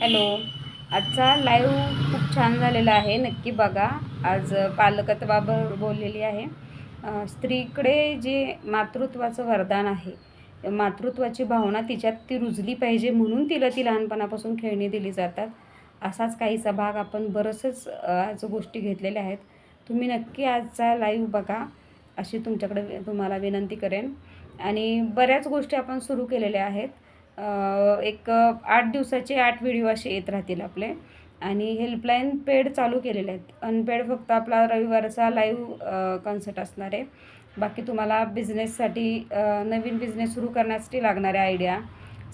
Hello. आजचा live खूप छान झालेला आहे. नक्की बघा. आज पालकत्वावर बोललेली आहे. स्त्रीकडे जे मातृत्वाचं वरदान आहे मातृत्वाची भावना तिच्यात ती रुजली पाहिजे म्हणून तिला ती लहानपणापासून खेळणी दिली जातात. असाच काहीसा भाग आपण बरंचच आज गोष्टी घेतलेल्या आहेत. तुम्ही नक्की आजचा लाईव्ह बघा. अशी तुमच्याकडे तुम्हाला विनंती करेन. आणि बऱ्याच गोष्टी आपण सुरू केलेल्या आहेत. एक आठ दिवसाचे आठ व्हिडिओ असे येत राहतील आपले. आणि हेल्पलाईन पेड चालू केलेले आहेत. अनपेड फक्त आपला रविवारचा लाईव्ह कॉन्सर्ट असणार आहे. बाकी तुम्हाला बिझनेससाठी नवीन बिझनेस सुरू करण्यासाठी लागणाऱ्या आयडिया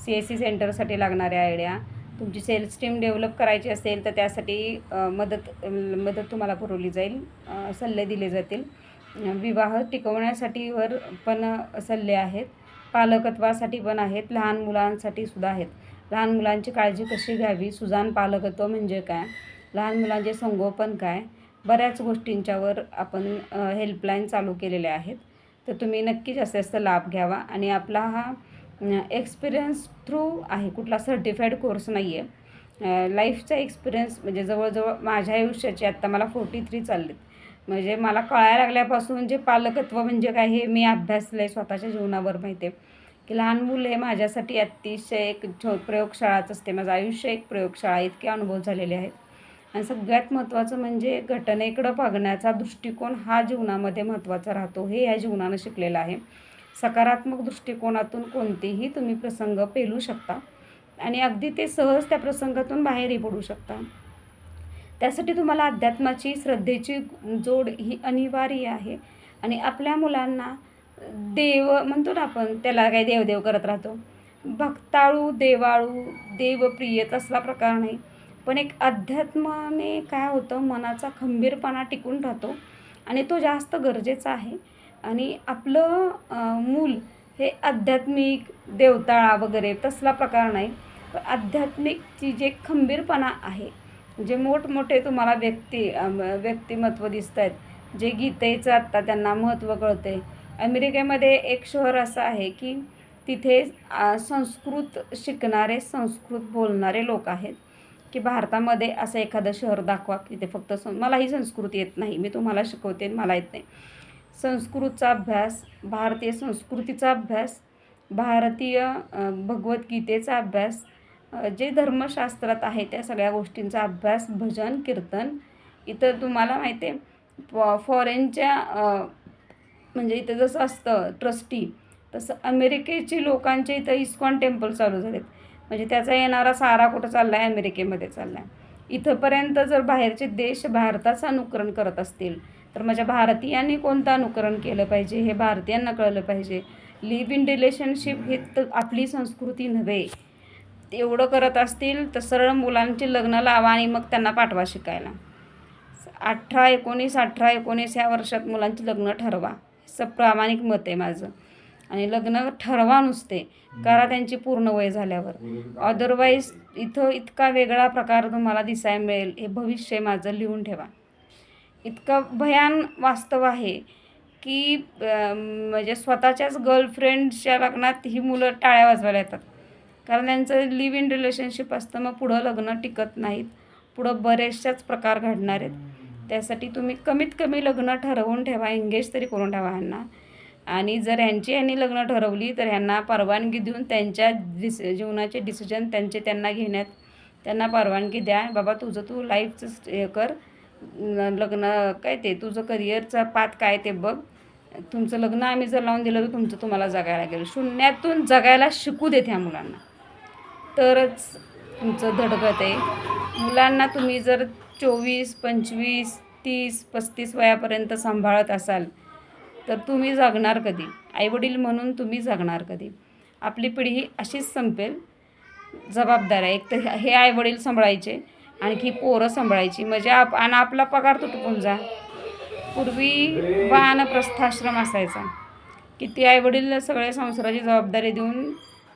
सी एस सी सेंटरसाठी लागणाऱ्या आयडिया तुमची सेल्स टीम डेव्हलप करायची असेल तर त्यासाठी मदत मदत तुम्हाला पुरवली जाईल. सल्ले दिले जातील. विवाह टिकवण्यासाठीवर पण सल्ले आहेत. पालकत्वासाठी पण आहेत लहान मुलांसाठी सुद्धा आहेत. लहान मुलांची काळजी कशी घ्यावी? सुजान पालकत्व म्हणजे काय? लहान मुलांचे संगोपन काय? बऱ्याच गोष्टींच्यावर आपण हेल्पलाईन चालू केलेल्या आहेत. तर तुम्ही नक्की जास्तीत जास्त लाभ घ्यावा. आणि आपला हा एक्सपिरियन्स थ्रू आहे. कुठला सर्टिफाईड कोर्स नाही आहे लाईफचा एक्सपिरियन्स म्हणजे जवळजवळ माझ्या आयुष्याचे आत्ता मला फोर्टी थ्री चाललेत. म्हणजे मला कळायला लागल्यापासून जे पालकत्व म्हणजे काय हे मी अभ्यासलं आहे स्वतःच्या जीवनावर माहिती आहे की लहान मुलं हे माझ्यासाठी अतिशय एक छो प्रयोगशाळाच असते. माझं आयुष्य एक प्रयोगशाळा इतके अनुभव झालेले आहेत. आणि सगळ्यात महत्त्वाचं म्हणजे घटनेकडं बघण्याचा दृष्टिकोन हा जीवनामध्ये महत्त्वाचा राहतो. हे या जीवनानं शिकलेलं आहे. सकारात्मक दृष्टिकोनातून कोणतेही तुम्ही प्रसंग पेलू शकता. आणि अगदी ते सहज त्या प्रसंगातून बाहेरही पडू शकता. त्यासाठी तुम्हाला अध्यात्माची श्रद्धेची जोड ही अनिवार्य आहे. आणि आपल्या मुलांना देव म्हणतो ना आपण त्याला काही देवदेव करत राहतो. भक्ताळू देवाळू देवप्रिय तसला प्रकार नाही. पण एक अध्यात्माने काय होतं मनाचा खंबीरपणा टिकून राहतो. आणि तो जास्त गरजेचा आहे. आणि आपलं मूल हे आध्यात्मिक देवताळा वगैरे तसला प्रकार नाही. पण आध्यात्मिकची जे खंबीरपणा आहे जे मोठमोठे तुम्हाला व्यक्ती व्यक्तिमत्व दिसत आहेत जे गीतेचं आत्ता त्यांना महत्त्व कळतं आहे अमेरिकेमध्ये एक शहर असं आहे की तिथे संस्कृत शिकणारे संस्कृत बोलणारे लोक आहेत की भारतामध्ये असं एखादं शहर दाखवा की ते फक्त सं मलाही संस्कृत येत नाही मी तुम्हाला शिकवते मला येत नाही. संस्कृतचा अभ्यास भारतीय संस्कृतीचा अभ्यास भारतीय भगवद्गीतेचा अभ्यास जे धर्मशास्त्रात आहे त्या सगळ्या गोष्टींचा अभ्यास भजन कीर्तन इथं तुम्हाला माहिती आहे. फॉरेनच्या म्हणजे इथं जसं असतं ट्रस्टी तसं अमेरिकेची लोकांचे इथं इस्कॉन टेम्पल चालू झालेत. म्हणजे त्याचा येणारा सारा कुठं चालला आहे अमेरिकेमध्ये चालला आहे इथंपर्यंत जर बाहेरचे देश भारताचं अनुकरण करत असतील तर माझ्या भारतीयांनी कोणतं अनुकरण केलं पाहिजे? हे भारतीयांना कळलं पाहिजे. लिव्ह इन रिलेशनशिप हे तर आपली संस्कृती नव्हे. एवढं करत असतील तर सरळ मुलांची लग्न लावा आणि मग त्यांना पाठवा शिकायला. अठरा एकोणीस अठरा एकोणीस ह्या वर्षात मुलांची लग्न ठरवा. असं प्रामाणिक मत आहे माझं. आणि लग्न ठरवा नुसते. करा त्यांची पूर्ण वय झाल्यावर. अदरवाईज इथं इतका वेगळा प्रकार तुम्हाला दिसायला मिळेल. हे भविष्य माझं. लिहून ठेवा. इतकं भयान वास्तव आहे की म्हणजे स्वतःच्याच गर्लफ्रेंडच्या लग्नात ही मुलं टाळ्या वाजवायला येतात. कारण त्यांचं लिव्ह इन रिलेशनशिप असतं मग पुढं लग्न टिकत नाहीत. पुढं बरेचशाच प्रकार घडणार आहेत. त्यासाठी तुम्ही कमीत कमी लग्न ठरवून ठेवा एंगेज तरी करून ठेवा ह्यांना. आणि जर यांची यांनी लग्न ठरवली तर ह्यांना परवानगी देऊन त्यांच्या डिस जीवनाचे डिसिजन त्यांचे त्यांना घेण्यात त्यांना परवानगी द्या. बाबा तुझं तू लाईफचं हे कर. लग्न काय ते तुझं करिअरचा पात काय ते बघ. तुमचं लग्न आम्ही जर लावून दिलं तर तुमचं तुम्हाला जगायला गेलं शून्यातून जगायला शिकू देत त्या मुलांना. तरच तुमचं धडकत. आहे मुलांना तुम्ही जर चोवीस पंचवीस तीस पस्तीस वयापर्यंत सांभाळत असाल तर तुम्ही जगणार कधी? आईवडील म्हणून तुम्ही जगणार कधी? आपली पिढी ही अशीच संपेल. जबाबदार आहे. एक तर हे आईवडील सांभाळायचे आणखी पोरं सांभाळायची. म्हणजे आप आणि आपला पगार तुटपून जा. पूर्वी वानप्रस्थाश्रम असायचा. किती आईवडील सगळ्या संसाराची जबाबदारी देऊन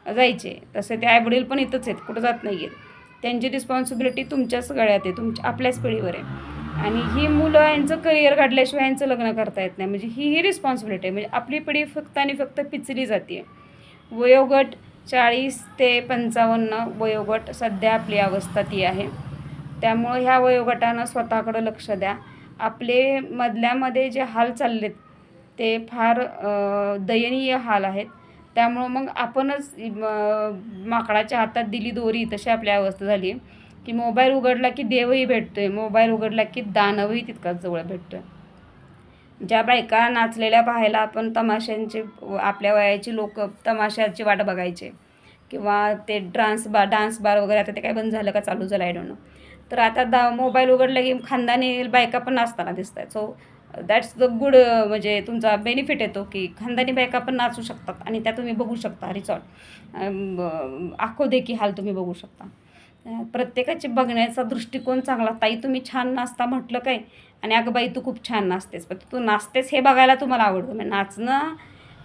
जायचे. तसे ते आईवडील पण इथंच आहेत कुठं जात नाही आहेत त्यांची रिस्पॉन्सिबिलिटी तुमच्याच गळ्यात आहे तुमच्या आपल्याच पिढीवर आहे. आणि ही मुलं यांचं करिअर काढल्याशिवाय यांचं लग्न करता येत नाही. म्हणजे ही ही रिस्पॉन्सिबिलिटी आहे. म्हणजे आपली पिढी फक्त आणि फक्त पिचली जाते वयोगट चाळीस ते पंचावन्न वयोगट सध्या आपली अवस्था ती आहे. त्यामुळं ह्या वयोगटानं स्वतःकडं लक्ष द्या. आपले मधल्यामध्ये जे हाल चाललेत ते फार दयनीय हाल आहेत. त्यामुळं मग आपणच माकडाच्या हातात दिली दोरी तशी आपली अवस्था झाली. की मोबाईल उघडला की देवही भेटतो आहे मोबाईल उघडला की दानवही तितकाच जवळ भेटतो आहे ज्या बायका नाचलेल्या पाहायला आपण तमाशांचे आपल्या वयाची लोक तमाशाची वाट बघायचे. किंवा ते डान्स बा डान्स बार वगैरे आता ते काय बंद झालं का चालू झालं आय डोंट नो तर आता दा मोबाईल उघडला की खानदानी बायका पण नाचताना दिसत आहेत सो दॅट्स द गुड म्हणजे तुमचा बेनिफिट येतो की खानदानी बायका पण नाचू शकतात आणि त्या तुम्ही बघू शकता रिसॉर्ट आखो देखी हाल तुम्ही बघू शकता. प्रत्येकाचे प्रत्येकाची बघण्याचा दृष्टिकोन चांगला. ताई तुम्ही छान नाचता म्हटलं काय? आणि अगं बाई तू खूप छान नाचतेस. पण तू नाचतेस हे बघायला तुम्हाला आवडतं. म्हणजे नाचणं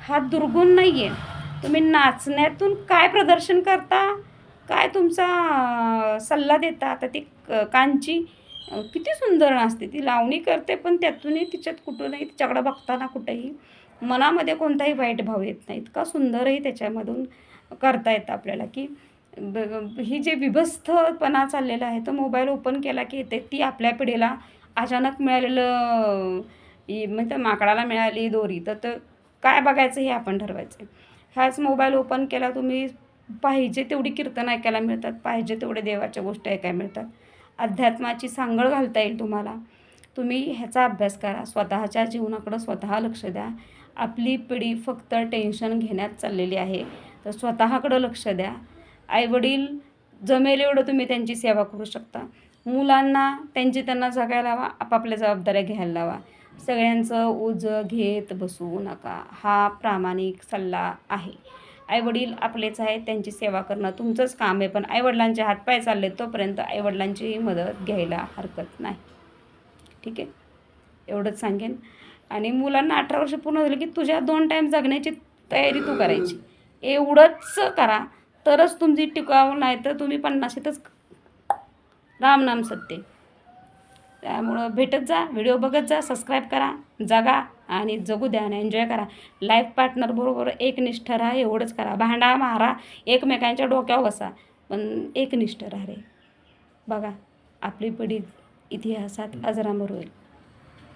हा दुर्गुण नाही आहे तुम्ही नाचण्यातून काय प्रदर्शन करता? काय तुमचा सल्ला देता? आता ती क- कांची किती सुंदर नाचते ती. लावणी करते पण त्यातूनही तिच्यात कुठूनही तिच्याकडं बघताना कुठेही मनामध्ये कोणताही वाईट भाव येत नाही. इतका सुंदरही त्याच्यामधून करता येतं आपल्याला की ब- ही जे विभस्तपणा चाललेला आहे तो मोबाईल ओपन केला की येते ती आपल्या पिढीला अचानक मिळालेलं म्हणजे माकडाला मिळाली दोरी. तर तर काय बघायचं हे आपण ठरवायचं ह्याच मोबाईल ओपन केला तुम्ही पाहिजे तेवढी कीर्तन ऐकायला मिळतात पाहिजे तेवढे देवाच्या गोष्टी ऐकायला मिळतात. अध्यात्माची सांगड घालता येईल तुम्हाला. तुम्ही ह्याचा अभ्यास करा. स्वतःच्या जीवनाकडं स्वतः लक्ष द्या. आपली पिढी फक्त टेन्शन घेण्यात चाललेली आहे. तर स्वतःकडं लक्ष द्या. आईवडील जमेल एवढं तुम्ही त्यांची सेवा करू शकता. मुलांना त्यांची त्यांना जगायला लावा. आपापल्या जबाबदाऱ्या घ्यायला लावा. सगळ्यांचं ओझं घेत बसू नका. हा प्रामाणिक सल्ला आहे. आईवडील आपलेच आहेत त्यांची सेवा करणं तुमचंच काम आहे पण आईवडिलांचे हातपाय चालले तोपर्यंत आईवडिलांचीही मदत घ्यायला हरकत नाही. ठीक आहे? एवढंच सांगेन. आणि मुलांना अठरा वर्ष पूर्ण झाली की तुझ्या दोन टाईम जगण्याची तयारी तू करायची. एवढंच करा. तरच तुमची टिकाव नाही तर तुम्ही पन्नाशीतच राम नाम सत्य त्यामुळं भेटत जा व्हिडिओ बघत जा सबस्क्राईब करा जगा. आणि जगू द्या आणि एन्जॉय करा. लाईफ पार्टनरबरोबर एकनिष्ठ राहा एवढंच करा. भांडा मारा एकमेकांच्या डोक्यावर बसा पण एकनिष्ठ राहा रे. बघा आपली पिढी इतिहासात अजरामर होईल.